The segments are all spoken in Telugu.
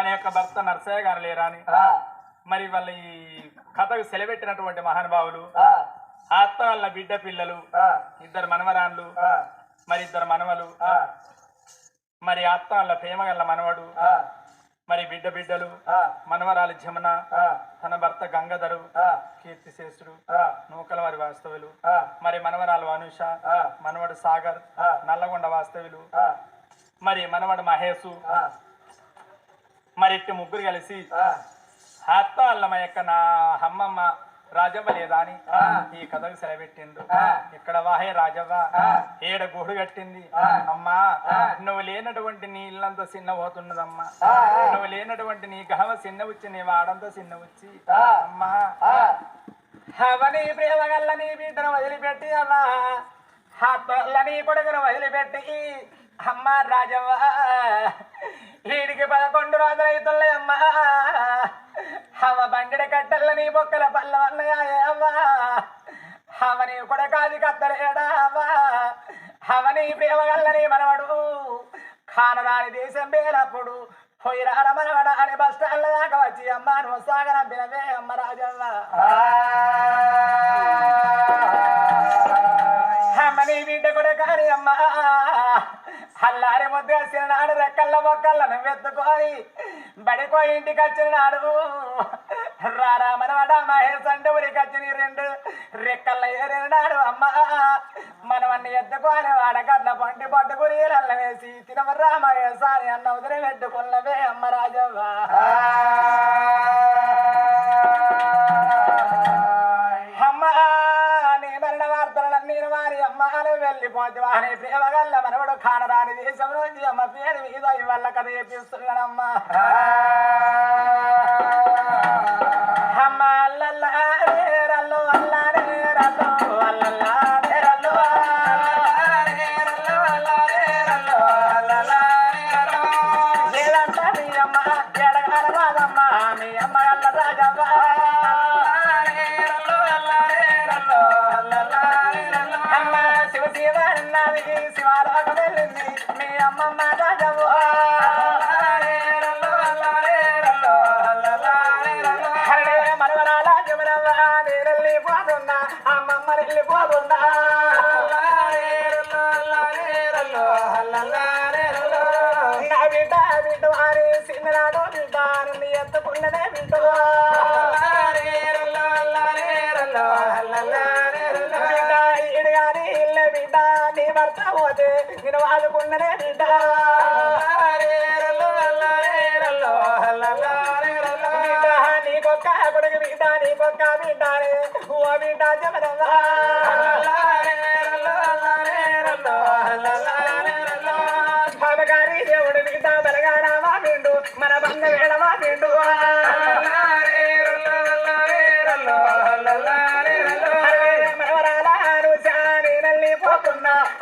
అనే యొక్క భర్త నరసయ్య గారు లేరా అని మరి వాళ్ళ ఈ కథకు సెలబెట్టినటువంటి మహానుభావులు అత్త వాళ్ళ బిడ్డ పిల్లలు ఇద్దరు మనవరాన్లు మరి ఇద్దరు మనవలు మరి అత్త వాళ్ళ ప్రేమ గల్ల మనవడు మరి బిడ్డ బిడ్డలు మనవరాలు జమున తన భర్త గంగాధరు కీర్తిశేషుడు నూకల వారి వాస్తవులు మరి మనవరాలు అనుష మనవడు సాగర్ నల్లగొండ వాస్తవులు మరి మనవడు మహేషు మరి ఇట్టి ముగ్గురు కలిసి అత్త వాళ్ళ మా యొక్క నా అమ్మమ్మ రాజవ్వ లేదా అని ఈ కథకు సెలబెట్టిండు ఇక్కడ వాహే రాజవ్వ. ఏడ గుహడు కట్టింది? అమ్మా నువ్వు లేనటువంటి నీ ఇల్లంతా చిన్న పోతున్నదమ్మా నువ్వు లేనటువంటి నీ గహవ చిన్న వచ్చి నీ వాడంతా చిన్న వచ్చి అమ్మా. అవని ప్రేమ గల్ల నీ బిడ్డను వదిలిపెట్టి అమ్మా. నీ కొడుకును వదిలిపెట్టి అమ్మ రాజవ్వ. పదకొండు రోజులు అవుతున్నాయి అమ్మా అవ బండిడ కట్టల్ల నీ బొక్కల పల్ల వన్నయాయే అవ్వా. అవని కొడకాది కత్తలేడా అవ్వా. అవని ప్రేమ గల్లని మనవడు. కానరాని దేశం పేరప్పుడు పోయిరాడ మనవడ అని బస్ స్టాండ్ దాకా వచ్చి అమ్మ నువ్వు సాగనంపినవే అమ్మ రాజవ్వ. అమ్మని బిడ్డ కూడా కాని అమ్మ. అల్లారి ముద్దు వచ్చిన నాడు రెక్కల్ల మొక్కల్ల వెత్తుకొని బడికో ఇంటికి వచ్చిన నాడు రారా మనవడ మహేష్ అంటే ఊరికి వచ్చిన రెండు రెక్కల్ల ఏరిన నాడు అమ్మ. మనవన్ని ఎత్తుకొని వాడకట్ల పంటి పట్టుకుని అల్ల వేసి తినవరా మహేష్ అని అన్న ఉదిరి పెట్టుకున్నవే అమ్మ రాజవ్వ. అమ్మాను వెళ్ళిపోతే వాని ప్రేమ మనవడు కానరాని దేశంలో అమ్మ పేరు మీద ఇవాళ కథ చెప్పిస్తున్నాడమ్మా మీ అమ్మమ్మ రాజవ్వ పోతే నేను వాదుకున్నదే బిడ్డ. నీకొక్క కొడుకు బిడ్డ నీకొక్క బిడ్డ ఓ బిడ్డ చెప్పదా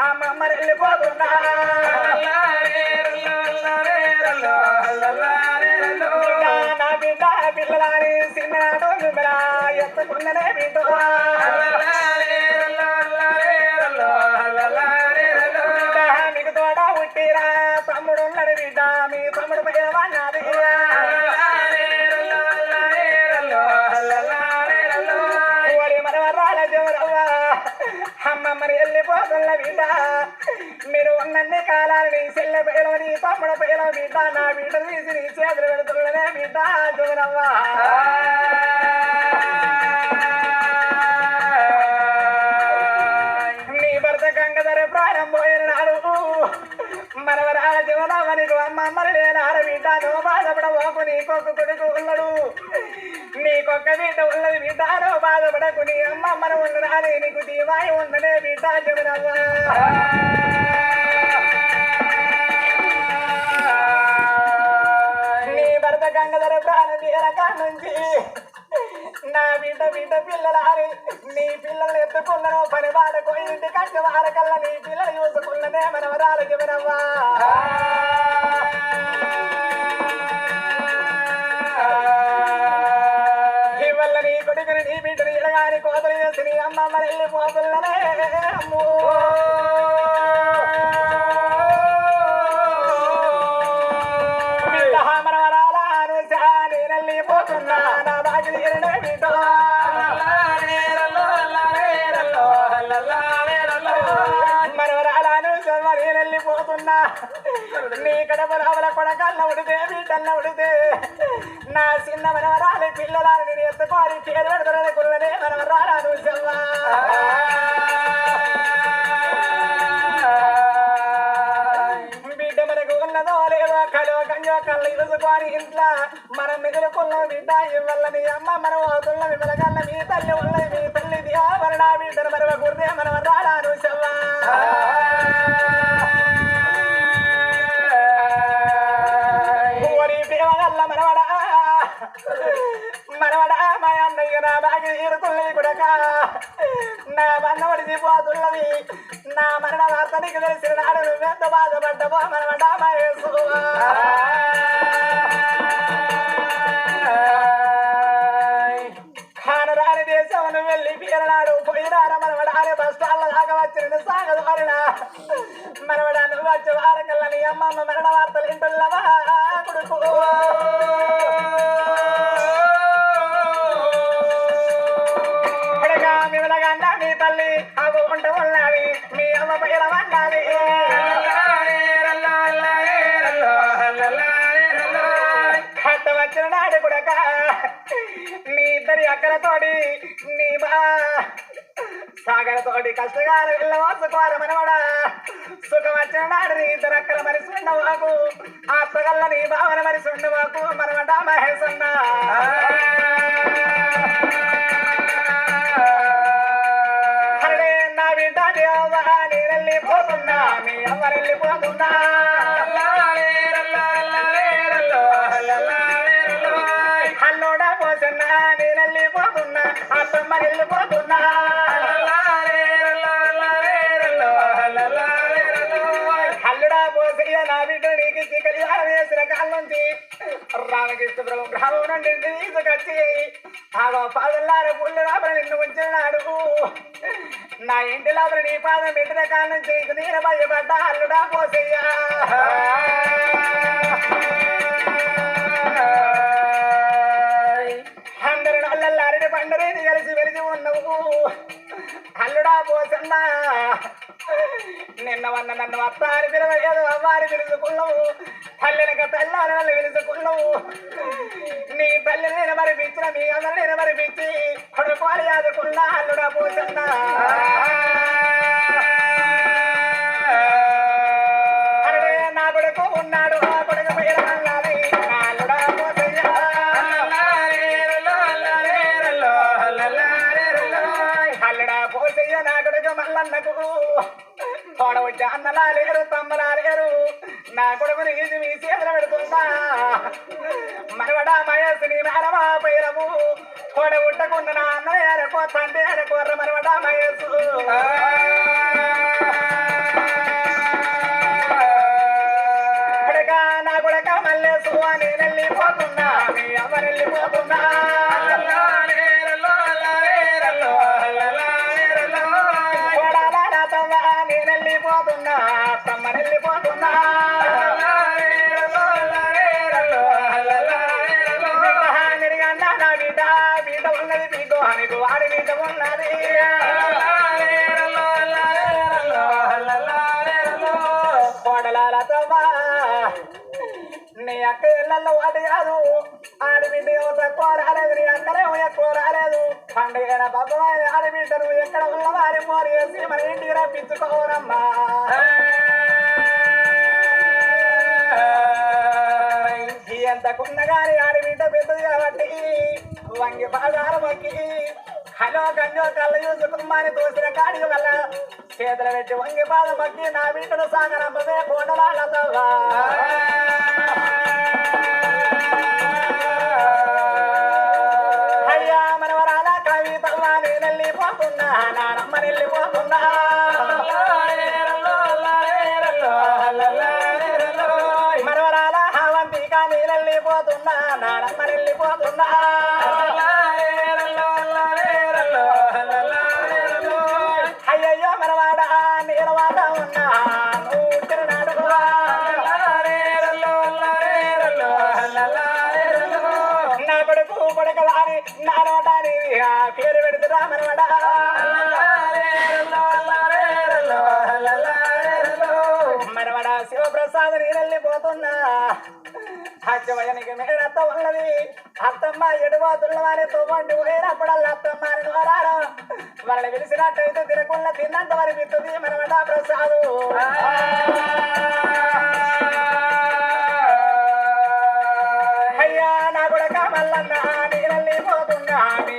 అమ్మమ్మ వెళ్ళిపోతున్నా నా బిడ్డ పిల్లలని చిన్ననాడు మిమ్మరా బిడ్డ వెళ్ళిపోతున్న బిడ్డ మీరు ఉన్నన్ని కాలాలు నీ చెల్లె పేలం నీ తమ్ముడు పేలం బిడ్డ నా బిడ్డ తీసి నీ చేతులు పెడుతున్నదే బిడ్డ జోరవ్వ బాధపడబోకు నీకొక కొడుకు ఉన్నాడు. నీకొక్క బిడ్డ ఉన్నది బిడ్డారో బాధపడకు. నీ అమ్మమ్మను ఉన్నదాని నీకు దీవాయి ఉండనే బిడ్డ జగనవ్వ నీ భర్త గంగధర ప్రాణ తీరక నుంచి నా బిడ్డ బిడ్డ పిల్లలారి నీ పిల్లలు ఎత్తుకున్నాను పని వాడకు. ఇంటి కట్టి వారకల్లా నీ పిల్లలు చూసుకున్నదే మనవరాలు జగనవ్వా గారి కోతలు శ్రీ అమ్మ మరి పోతుల్లనే. నీ కడప రావల కొడకల్ల ఉడితే బిడ్డల్ల ఉడితే. నా చిన్న మనవరాలి పిల్లలాలి ఎత్తుకోని పేరు పెడతానని కుల్లనే మనవరాలా నువ్వు బిడ్డ మనకు ఉన్నదో లేదో కలో కంజో కళ్ళ ఇరుసుకొని ఇంట్లో మనం మిగులుకున్న బిడ్డ ఇవల్ల మీ అమ్మ మనం అవుతున్న మిగలగల్ల మీ తల్లి ఉన్నది మీ తల్లి దియావరణ బిడ్డను మరవ గుర్తే మనం రాడాను చెవ్వా అన్నయ్య నా బాగి తీరుతున్నది కొడక నా పోతున్నది నా మరణ వార్త నీకు తెలిసిన నాడు నువ్వెంత బాధపడ్డవో మనవడా మా యేసువా. కానరాని దేశమును వెళ్ళి పీరనాడు పోయినార మనవడాని బస్ స్టాండ్ల దాకా వచ్చిన సాగదు మరణ మనవడా నువ్వు వచ్చే వారకల్లని అమ్మమ్మ మరణ వార్తలు ఇంటుల్లవా కొడుకు. కొడుకా, మిమలగన్న నీ తల్లి అవు ఉన్నది మీ అమ్మ పేర వండాలి కట్ట వచ్చిన నాడు కొడక నీ ఇద్దరి అక్కలతోటి నీ బా సాగరతోటి కష్టకాలం వెళ్ళవచ్చుకోర మనవడా. సుఖం వచ్చిన నాడు నీ ఇద్దరు అక్కల మనిషి ఉండవాకు ఆత్మగల్ల నీ భావన మనిషి ఉండవాకు మనమట మహేశన్న. అరే వెళ్ళిపోతున్నా నీ అమ్మ వెళ్ళిపోతున్నా హల్లోడా పోసన్నా నేను వెళ్ళిపోతున్నా అత్తమ్మ వెళ్ళిపోతున్నా హల్లుడా పోసయ్య నా బిడ్డ నీకు ఇచ్చి కళ్యాణం కాళ్ళ నుంచి. రామకృష్ణ ప్రభు బ్రహ్మ నుండి తీసుకొచ్చి ఆగో పాదల్లార పుల్లు లోపల నిన్ను ఉంచినాడు నా ఇంటి లోపల నీ పాదం పెట్టిన కాలం చేసి నేను భయపడ్డ అల్లుడా పోసయ్యా. అందరు నల్లల్లారిని పండరేది కలిసి వెలిసి ఉన్నవు. అల్లుడా పోసన్నా నిన్న వన్న నన్ను అత్తారి పిలవలేదు అవ్వారి పిలుచుకున్నావు తల్లినక తెల్లారి వాళ్ళు పిలుచుకున్నావు. నీ తల్లిని నేను మరిపించిన మీ అందరు నేను మరిపించి కొడుకోవాలి ఆదుకున్నా అల్లుడా పోతున్నా. నా కొడుకుని మీ చేతులు పెడుతుందా మనవడా మయస్సుని మేనమా పైరము. తోడ ఉట్టకుండా నా అన్న ఏరకో తండ్రి మరవడా మనవడా మయస్సు కొడక నా కొడక మల్లేసు అని వెళ్ళిపోతున్నా. మీ అమ్మ వెళ్ళిపోతున్నా. బిడ్డ బిడ్డ ఉన్నది బిడ్డ నీకు వాడి బిడ్డ ఉన్నది. నీ అక్క ఇళ్ళల్లో వాటి కాదు. ఆడబిడ్డ ఏమో తక్కువ రాలేదు నీ అక్కలేమో ఎక్కువ రాలేదు. పండుగ బాబు ఆడబిడ్డ నువ్వు ఎక్కడ ఉన్న వారి మోరు వేసి మన ఇంటికి రప్పించుకోరమ్మా. ఎంతకున్న గాని ఆడబిడ్డ పెద్దది కాబట్టి వంగి బాగారు వంగి హలో గంజో కళ్ళ చూసుకుమ్మని తోసిన కాడికి వెళ్ళ చేతులు పెట్టి వంగి బాధ మగ్గి నా బిడ్డను సాగనంపదే కోడలాడతావా అయ్యా మనవరాల కవితవ్వా నేను వెళ్ళిపోతున్నా నానమ్మ వెళ్ళిపోతున్నా వెళ్ళిపోతున్నా నానమ్మ వెళ్ళిపోతున్నా అయ్యయ్యో మనవాడ నీరవాడ ఉన్నా. తిరునాడు నా కొడుకు కొడుకు వారి నా నోటాని పేరు పెడుతురా మనవాడా. హచ్చవయనికి మేడత్త ఉన్నది. అత్తమ్మ ఎడుబాతున్న వారితో వంటి పోయినప్పుడల్లా అత్తమ్మ అని ద్వారాడు పిలిచినట్టయితే తినకుండా తిన్నంత వరకు పిస్తుంది మనమట ప్రసాదు అయ్యా నా కొడక మల్లన్న నేనెళ్ళిపోతున్నా నీ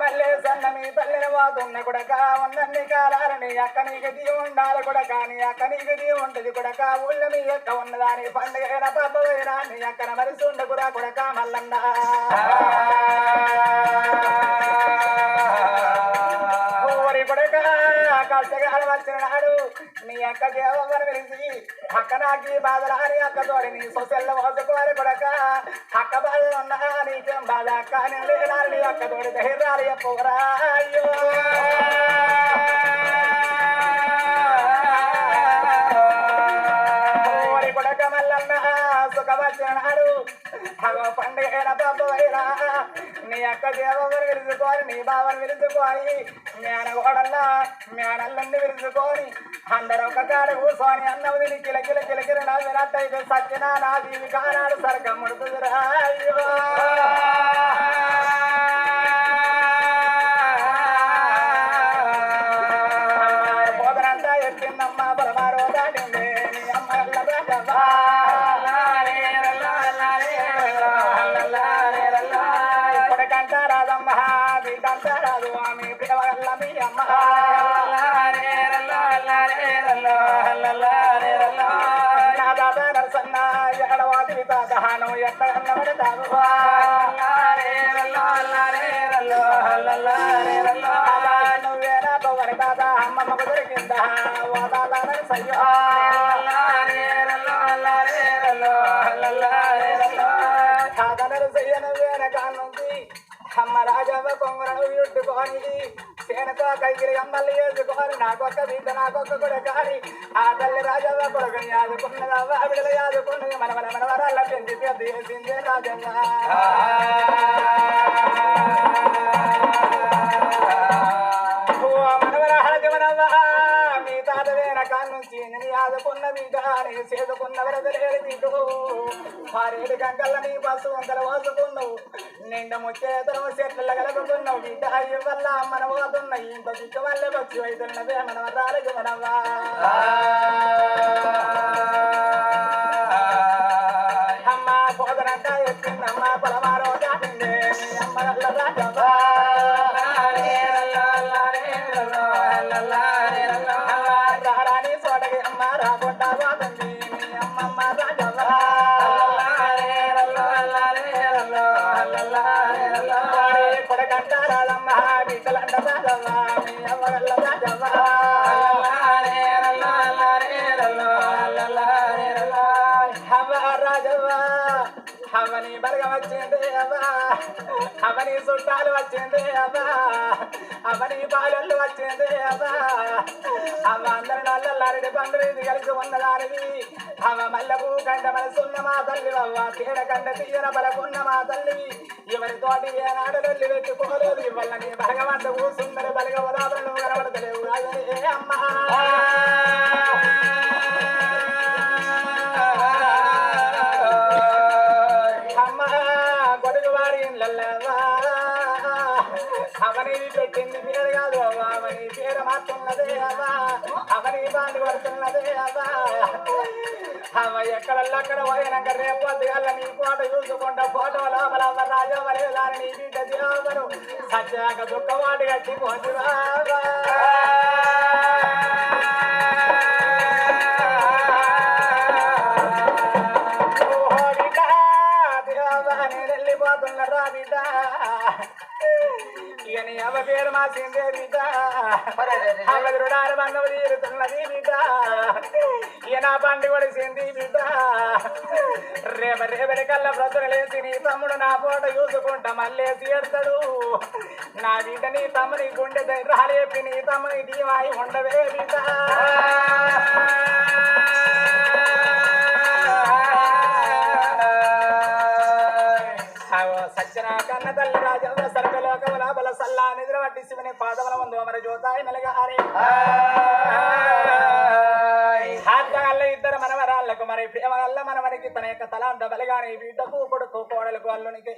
మల్లె సన్న మీ తల్లిని వాదున్న కొడక ఉన్నన్ని కాలాలని అక్క నీకు దీ ఉండాలి కొడక నీ అక్క నీకు దీ ఉంటది కొడక ఊళ్ళో మీ యొక్క ఉన్నదాని పండుగ పబ్బైనా నీ అక్కన మరిసి ఉండకురా కొడక మల్లన్న. ఓరి కూడా కష్టకాలం వచ్చిన నాడు నీ అక్క దేవ పిలిచి అక్క నాకు బాధరాని అక్క తోడి నీ సొసెల్ల మోసుకోవాలి కొడక అక్క బాధలు ఉన్నా నీకేం బాధ అక్క నేను లేనాలి అక్క తోడి ధైర్యాలు చెప్పరా అయ్యో ఓరి అగో పండుగ బాబైనా నీ అక్క దేవమ్మని పిలుచుకొని నీ బావని పిలుచుకొని మేనగోడల్లా మేనల్లని విరుచుకొని అందరూ ఒక కాడ కూర్చొని అన్నం తిని కిలకిల కిలకిల నవ్వినట్టయితే సత్యనా నా దీవి కానాడు సరకం ముడుతుందిరా అయ్యో. అమ్మ రాజవ్వ కొంగురను యుట్టుకొని సేనతో కైకిరి అమ్మల్ని వేసుకొని నాకొక్క బిడ్డ నాకొక్క కూడా కానీ ఆ తల్లి రాజవ్వ కొడుకుని యాదుకున్నదవ్వ విడల యాదుకున్నది మన మన మన వరాల పెంచి పెద్ద చేసిందే రాజవ్వ ఓ మనవర చేసుకున్న వరదలేడు బిడ్డ భార్యడు గంగల్ల నీ బస్సు వంకర వాసుకున్నావు నిండ ముచ్చేతను చెట్ల కలుపుకున్నావు బిడ్డ వల్ల మన పోతున్న ఇంత చుట్టూ వల్ల వచ్చి అవుతున్నవే మన వరాలకు మనవా హవని బలగ వచ్చింది అబ్బా హవని చుట్టాలు వచ్చింది అబ్బా అవని బాలలు వచ్చింది అబ్బా అవ్వ అందరి నల్లల్లారెడ్డి పండుగ కలిసి ఉన్నదానివి అవ మల్లపు కండ మనసున్న మా తల్లి అవ్వ తీర కండ తీయన బలకున్న మా తల్లివి ఎవరి తోటి ఏ పెట్టుకోలేదు ఇవల్ల నీ భగవంత కూసుందరి బలగ ఉదాహరణలు కనబడతలేవు రాజనే అమ్మా! అవని పెట్టింది పేరు కాదు అవ్వ అవని పేరు మాత్రున్నదే అవ్వా అవని బాండి పడుతున్నదే అవ్వా. అవ ఎక్కడల్లా అక్కడ పోయినాక రేపు పొద్దుగల్ల నీ ఫోటో చూసుకుంటా ఫోటో లోపల అవ్వ రాజవరే దాని నీ బిడ్డ దేవరు సత్యాక దుఃఖవాడి కట్టి పోతురా ఓహో బిడ్డ దేవా బిడ్డ. ఇక నీ అవ్వ పేరు మార్చిందే బిడ్డ రుణాలు బంధం తీరుతున్నది బిడ్డ. ఇక నా బండి కొడిసింది బిడ్డ. రేప రేపటి కల్లా బ్రతుకులేసి నీ తమ్ముడు నా పూట చూసుకుంటా మళ్ళేసి ఎడతాడు నా బిడ్డ నీ తమ్ముని గుండె ధైర్యాలు చెప్పి నీ తమ్ముని దీవాయి ఉండవే బిడ్డ. అవో సత్యన నా కన్న తల్లి రాజవ్వ సర్వలోకముల బల సల్లా నిద్ర పట్టి శివుని పాదముల ముందు అమర జ్యోతాయి మెలగారి హాత్మగల్ల ఇద్దరు మనవరాళ్ళకు మరి ప్రేమ వల్ల మనవనికి తన యొక్క తలాంత బలగాని బిడ్డకు కొడుకు కోడలకు అల్లునికి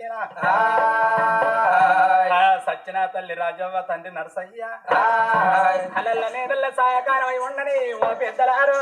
సచ్చిన తల్లి రాజవ్వ తండ్రి నరసయ్య. అలల్ల నేడల్ల సాయకాలమై ఉండని ఓ పెద్దలారు.